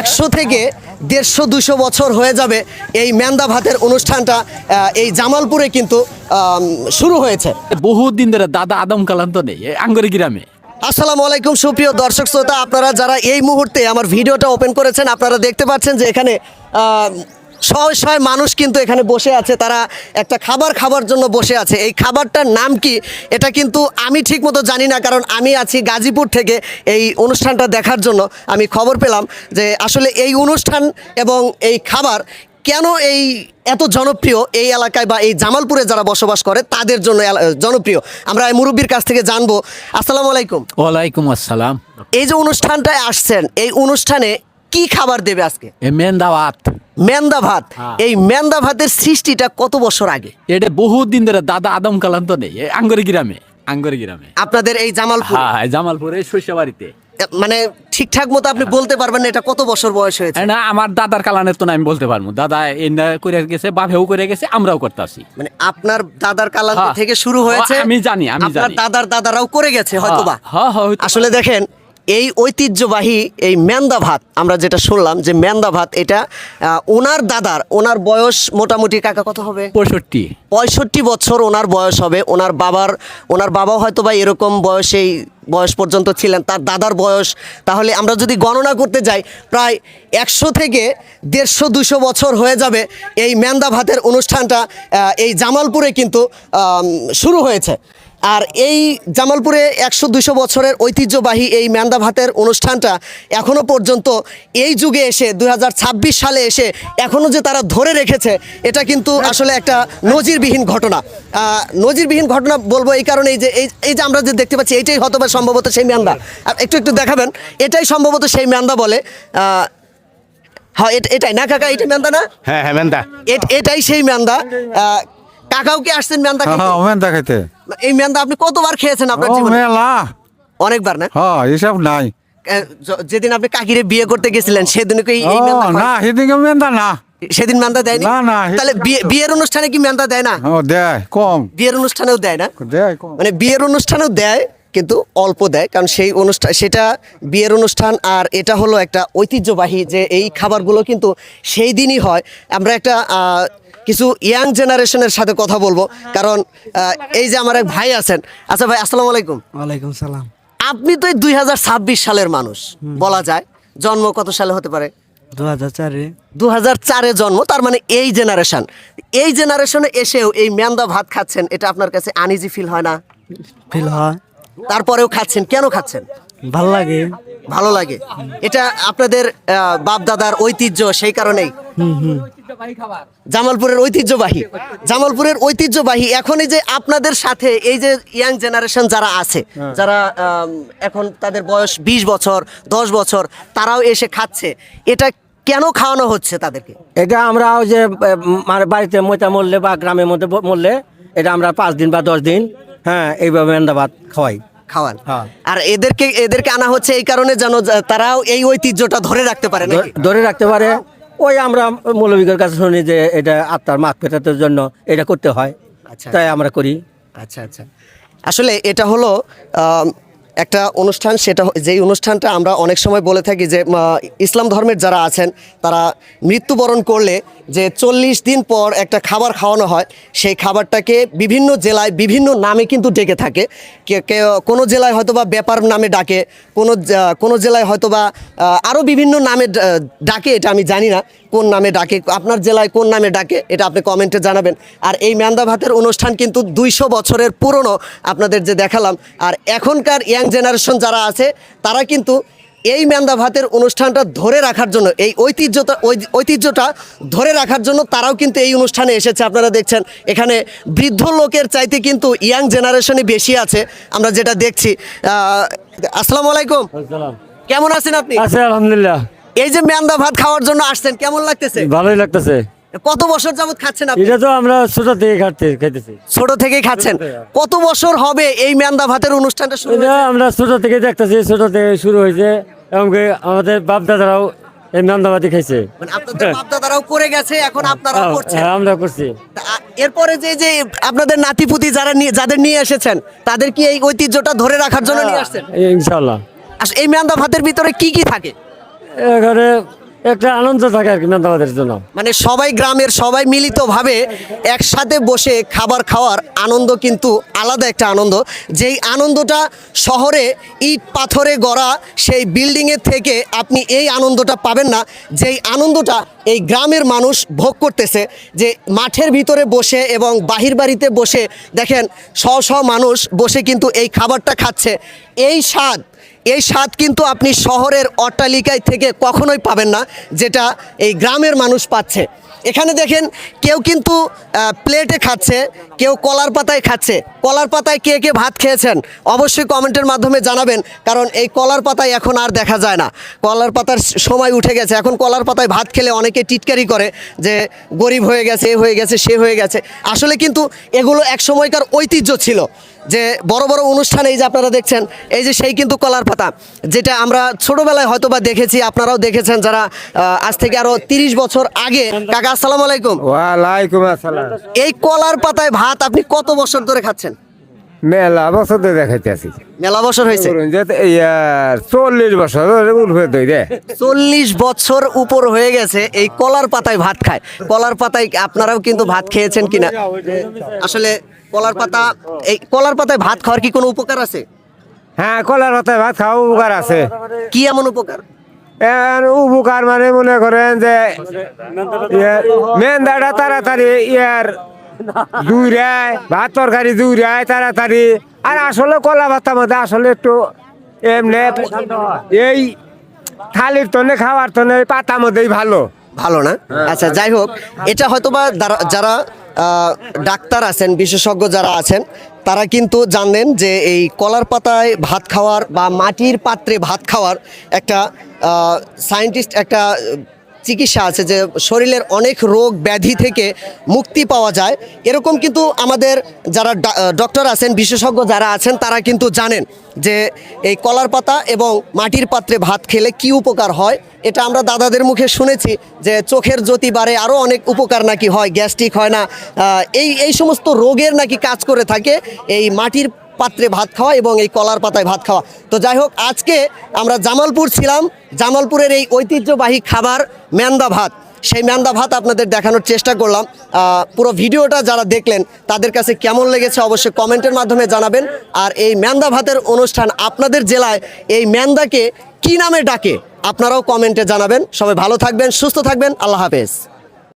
একশো থেকে দেড়শো দুশো বছর হয়ে যাবে এই ম্যান্দা ভাতের অনুষ্ঠানটা এই জামালপুরে কিন্তু শুরু হয়েছে। বহুদিন ধরে দাদা আদম কালান্ত তো নেই আঙ্গরি গ্রামে। আসসালামু আলাইকুম সুপ্রিয় দর্শক শ্রোতা আপনারা যারা এই মুহূর্তে আমার ভিডিওটা ওপেন করেছেন আপনারা দেখতে পাচ্ছেন যে এখানে শয় মানুষ কিন্তু এখানে বসে আছে তারা একটা খাবার খাবার জন্য বসে আছে। এই খাবারটার নাম কি? এটা কিন্তু আমি ঠিকমতো জানি না কারণ আমি আছি গাজীপুর থেকে এই অনুষ্ঠানটা দেখার জন্য। আমি খবর পেলাম যে আসলে এই অনুষ্ঠান এবং এই খাবার কেন এই এত জনপ্রিয় এই এলাকায় বা এই জামালপুরে যারা বসবাস করে তাদের জন্য জনপ্রিয়। আমরা এই মুরব্বীর কাছ থেকে জানব। আসসালামু আলাইকুম। ওয়ালাইকুম আসসালাম। এই যে অনুষ্ঠানটায় আসছেন এই অনুষ্ঠানে কি খাবার দেবে আজকে? এ মেন্দাওয়াত মেন্দা ভাত। হ্যাঁ। এই মেন্দা ভাতের সৃষ্টিটা কত বছর আগে? এটা বহুত দিন ধরে দাদা আদম কালাম তো নেই আঙ্গরি গ্রামে আঙ্গরি গ্রামে। আপনাদের এই জামালপুর? হ্যাঁ হ্যাঁ জামালপুরে শস্য বাড়িতে। মানে ঠিকঠাক মতো আপনি বলতে পারবেন না এটা কত বছর বয়স হয়েছে? না আমার দাদার কালানের তো না আমি বলতে পারব। দাদা এনে করে গেছে বাপেও করে গেছে আমরাও করতেছি। মানে আপনার দাদার কালান্ত হ্যাঁ। থেকে শুরু হয়েছে আমি জানি, আমি জানি। দাদার দাদারাও করে গেছে হয়তোবা। হ্যাঁ হ্যাঁ হয়তো। আসলে দেখেন এই ঐতিহ্যবাহী এই ম্যান্দা ভাত আমরা যেটা শুনলাম যে ম্যান্দা ভাত এটা ওনার দাদার ওনার বয়স মোটামুটি কাকা কত হবে? পঁয়ষট্টি। পঁয়ষট্টি বছর ওনার বয়স হবে ওনার বাবার ওনার বাবাও হয়তো বা এরকম বয়সেই বয়স পর্যন্ত ছিলেন তার দাদার বয়স। তাহলে আমরা যদি গণনা করতে যাই প্রায় একশো থেকে দেড়শো দুশো বছর হয়ে যাবে এই মেন্দা ভাতের অনুষ্ঠানটা এই জামালপুরে কিন্তু শুরু হয়েছে। আর এই জামালপুরে একশো দুশো বছরের ঐতিহ্যবাহী এই ম্যান্দা ভাতের অনুষ্ঠানটা এখনও পর্যন্ত এই যুগে এসে দু হাজার ছাব্বিশ সালে এসে এখনও যে তারা ধরে রেখেছে এটা কিন্তু আসলে একটা নজিরবিহীন ঘটনা। নজিরবিহীন ঘটনা বলব এই কারণেই যে এই এই যে আমরা যে দেখতে পাচ্ছি এইটাই হয়তো বা সম্ভবত সেই ম্যান্দা। আর একটু একটু দেখাবেন এটাই সম্ভবত সেই ম্যান্দা বলে। হ্যাঁ এটা- এটাই না কাকা এটা ম্যান্দা না? হ্যাঁ হ্যাঁ এট- এটাই সেই ম্যান্দা। আহ, কাকাও কি আসছেন ম্যান্দা খেতে? হ্যাঁ ওমেন দেখাইতে এই আপনি কতবার খেয়েছেন আপনার জীবনে? মেলা। অনেকবার না? হ্যাঁ এসব নাই। যেদিন আপনি কাকিরে বিয়ে করতে গেছিলেন সেদিন কি এই মেন্দা না সেদিকে মেন্দা না। সেদিন মেন্দা দেয়নি? না, না, তাহলে বিয়ের অনুষ্ঠানে কি মেন্দা দেয় না? ও দেয় কম। বিয়ের অনুষ্ঠানেও দেয় না? দেয় কম। মানে বিয়ের অনুষ্ঠানেও দেয় কিন্তু অল্প দেয় কারণ সেই অনুষ্ঠান সেটা বিয়ের অনুষ্ঠান আর এটা হলো একটা ঐতিহ্যবাহী যে এই খাবারগুলো কিন্তু সেই দিনই হয়। আমরা একটা আহ, কিছু ইয়াং জেনারেশনের সাথে কথা বলব। কারণ এই যে আমার এক ভাই আছেন। আচ্ছা ভাই আসসালামু আলাইকুম। ওয়ালাইকুম সালাম। আপনি তো এই দুই হাজার ছাব্বিশ সালের মানুষ বলা যায়। জন্ম কত সালে হতে পারে? দু হাজার চারে। দু হাজার চারে জন্ম তার মানে এই জেনারেশন এই জেনারেশনে এসেও এই ম্যান্দা ভাত খাচ্ছেন এটা আপনার কাছে আনিজি ফিল হয় না? ফিল হয়। তারপরেও খাচ্ছেন কেন খাচ্ছেন? ভালো লাগে। ভালো লাগে। এটা আপনাদের বাপ দাদার ঐতিহ্য সেই কারণেই। জামালপুরের ঐতিহ্যবাহী। জামালপুরের ঐতিহ্যবাহী। এখন এই যে আপনাদের সাথে এই যে ইয়াং জেনারেশন যারা আছে যারা এখন তাদের বয়স বিশ বছর দশ বছর তারাও এসে খাচ্ছে। এটা কেন খাওয়ানো হচ্ছে তাদেরকে? এটা আমরা ওই যে মানে বাড়িতে মইতা মরলে বা গ্রামের মধ্যে মরলে এটা আমরা পাঁচ দিন বা দশ দিন হ্যাঁ এইভাবে মেন্দাবাদ খাওয়াই। খাওয়ান। হ্যাঁ। আর এদেরকে এদেরকে আনা হচ্ছে এই কারণে যেন তারাও এই ঐতিহ্যটা ধরে রাখতে পারে ধরে রাখতে পারে। ওই আমরা মৌলবিকের কাছে শুনি যে এটা আত্মার মাখ পেটাতের জন্য এটা করতে হয়। আচ্ছা। তাই আমরা করি। আচ্ছা আচ্ছা। আসলে এটা হলো একটা অনুষ্ঠান সেটা যেই অনুষ্ঠানটা আমরা অনেক সময় বলে থাকি যে ইসলাম ধর্মের যারা আছেন তারা মৃত্যুবরণ করলে যে চল্লিশ দিন পর একটা খাবার খাওয়ানো হয়, সেই খাবারটাকে বিভিন্ন জেলায় বিভিন্ন নামে কিন্তু ডেকে থাকে। কোনো জেলায় হয়তো বা ব্যাপার নামে ডাকে, কোনো কোনো জেলায় হয়তো বা আরও বিভিন্ন নামে ডাকে, এটা আমি জানি না কোন নামে ডাকে, আপনার জেলায় কোন নামে ডাকে, এটা আপনি কমেন্টে জানাবেন। আর এই ম্যান্দা ভাতের অনুষ্ঠান কিন্তু দুইশো বছরের পুরনো, আপনাদের যে দেখালাম। আর এখনকার ইয়াং জেনারেশন যারা আছে, তারা কিন্তু এই ম্যান্দা ভাতের অনুষ্ঠানটা ধরে রাখার জন্য এই ঐতিহ্যটা ঐতিহ্যটা ধরে রাখার জন্য তারাও কিন্তু এই অনুষ্ঠানে এসেছে। আপনারা দেখছেন এখানে বৃদ্ধ লোকের চাইতে কিন্তু ইয়াং জেনারেশনই বেশি আছে। আমরা যেটা দেখছি আসসালামু আলাইকুম। কেমন আছেন আপনি? আছে আলহামদুলিল্লাহ। এই যে ম্যান্দা ভাত খাওয়ার জন্য আসছেন কেমন লাগতেছে? ভালোই লাগতেছে। কত বছর যাবত খাচ্ছেন আপনি? এটা তো আমরা ছোট থেকে খাটতে খাইতেছি। ছোট থেকেই খাচ্ছেন? কত বছর হবে এই ম্যান্দা ভাতের অনুষ্ঠানটা শুরু এটা হয়েছে? আমরা ছোট থেকে দেখতেছি ছোট থেকে শুরু হয়েছে। এবং আমাদের বাপ দাদারাও এই মেন্দাবাদি খাইছে। মানে আপনাদের বাপদাদারাও করে গেছে এখন আপনারাও হ্যাঁ, করছেন। হ্যাঁ, আমরা করছি। এরপরে যে যে আপনাদের নাতিপুতি যারা নিয়ে যাদের নিয়ে এসেছেন তাদের কি এই ঐতিহ্যটা ধরে রাখার জন্য নিয়ে আসছেন? ইনশাআল্লাহ। আস- এই ম্যান্দা ভাতের ভিতরে কি কি থাকে? এখানে একটা আনন্দ থাকে আর কি মেন্দাবাদের জন্য। মানে সবাই গ্রামের সবাই মিলিতভাবে একসাথে বসে খাবার খাওয়ার আনন্দ কিন্তু আলাদা একটা আনন্দ। যেই আনন্দটা শহরে ইট পাথরে গড়া, সেই বিল্ডিংয়ের থেকে আপনি এই আনন্দটা পাবেন না। যেই আনন্দটা এই গ্রামের মানুষ ভোগ করতেছে যে মাঠের ভিতরে বসে এবং বাহির বাড়িতে বসে দেখেন, শ শ মানুষ বসে কিন্তু এই খাবারটা খাচ্ছে। এই স্বাদ এই স্বাদ কিন্তু আপনি শহরের অট্টালিকায় থেকে কখনোই পাবেন না, যেটা এই গ্রামের মানুষ পাচ্ছে। এখানে দেখেন, কেউ কিন্তু প্লেটে খাচ্ছে, কেউ কলার পাতায় খাচ্ছে। কলার পাতায় কে কে ভাত খেয়েছেন? অবশ্যই কমেন্টের মাধ্যমে জানাবেন, কারণ এই কলার পাতায় এখন আর দেখা যায় না। কলার পাতার সময় উঠে গেছে। এখন কলার পাতায় ভাত খেলে অনেকে টিটকারি করে যে, গরিব হয়ে গেছে, এ হয়ে গেছে, সে হয়ে গেছে। আসলে কিন্তু এগুলো এক সময়কার ঐতিহ্য ছিল। যে বড় বড় অনুষ্ঠানে এই যে আপনারা দেখছেন এই যে সেই কিন্তু কলার পাতা যেটা আমরা ছোটবেলায় হয়তো বা দেখেছি আপনারাও দেখেছেন যারা আহ, আজ থেকে আরও তিরিশ বছর আগে। কাকা আসসালামু আলাইকুম। ওয়ালাইকুম আসসালাম। এই কলার পাতায় ভাত আপনি কত বছর ধরে খাচ্ছেন? মেলা বছর ধরে দেখাইতেছি মেলা বছর হয়েছে? চল্লিশ বছর উঠবে দই রে চল্লিশ বছর উপর হয়ে গেছে এই কলার পাতায় ভাত খায়। কলার পাতায় আপনারাও কিন্তু ভাত খেয়েছেন কিনা? আসলে কলার পাতা এই কলার পাতায় ভাত খাওয়ার কি কোনো উপকার আছে? হ্যাঁ কলার পাতায় ভাত খাওয়া উপকার আছে। কি এমন উপকার? এর উপকার মানে মনে করেন যে মেন্দাটা তাড়াতাড়ি ইয়ার দূরায় ভাত তরকারি দূরায় তাড়াতাড়ি। আর আসলে কলা ভাতার মধ্যে আসলে একটু এমনি এই থালির তনে, খাওয়ার তনে পাতার মধ্যেই ভালো। ভালো না? আচ্ছা যাই হোক, এটা হয়তোবা যারা- যারা ডাক্তার আছেন, বিশেষজ্ঞ যারা আছেন, তারা কিন্তু জানেন যে এই কলার পাতায় ভাত খাওয়ার বা মাটির পাত্রে ভাত খাওয়ার একটা সায়েন্টিস্ট একটা চিকিৎসা আছে যে শরীরের অনেক রোগ ব্যাধি থেকে মুক্তি পাওয়া যায়। এরকম কিন্তু আমাদের যারা ডক্টর আছেন, বিশেষজ্ঞ যারা আছেন, তারা কিন্তু জানেন যে এই কলার পাতা এবং মাটির পাত্রে ভাত খেলে কি উপকার হয়। এটা আমরা দাদাদের মুখে শুনেছি যে চোখের জ্যোতি বাড়ে আরও অনেক উপকার নাকি হয়, গ্যাস্ট্রিক হয় না। এই এই সমস্ত রোগের নাকি কাজ করে থাকে। এই মাটির পাত্রে ভাত খাওয়া এবং এই কলার পাতায় ভাত খাওয়া। তো যাই হোক আজকে আমরা জামালপুর ছিলাম। জামালপুরের এই ঐতিহ্যবাহী খাবার ম্যান্দা ভাত। সেই ম্যান্দা ভাত আপনাদের দেখানোর চেষ্টা করলাম। পুরো ভিডিওটা যারা দেখলেন, তাদের কাছে কেমন লেগেছে অবশ্যই কমেন্টের মাধ্যমে জানাবেন। আর এই ম্যান্দা ভাতের অনুষ্ঠান আপনাদের জেলায় এই ম্যান্দাকে কি নামে ডাকে, আপনারাও কমেন্টে জানাবেন। সবাই ভালো থাকবেন, সুস্থ থাকবেন। আল্লাহ হাফেজ।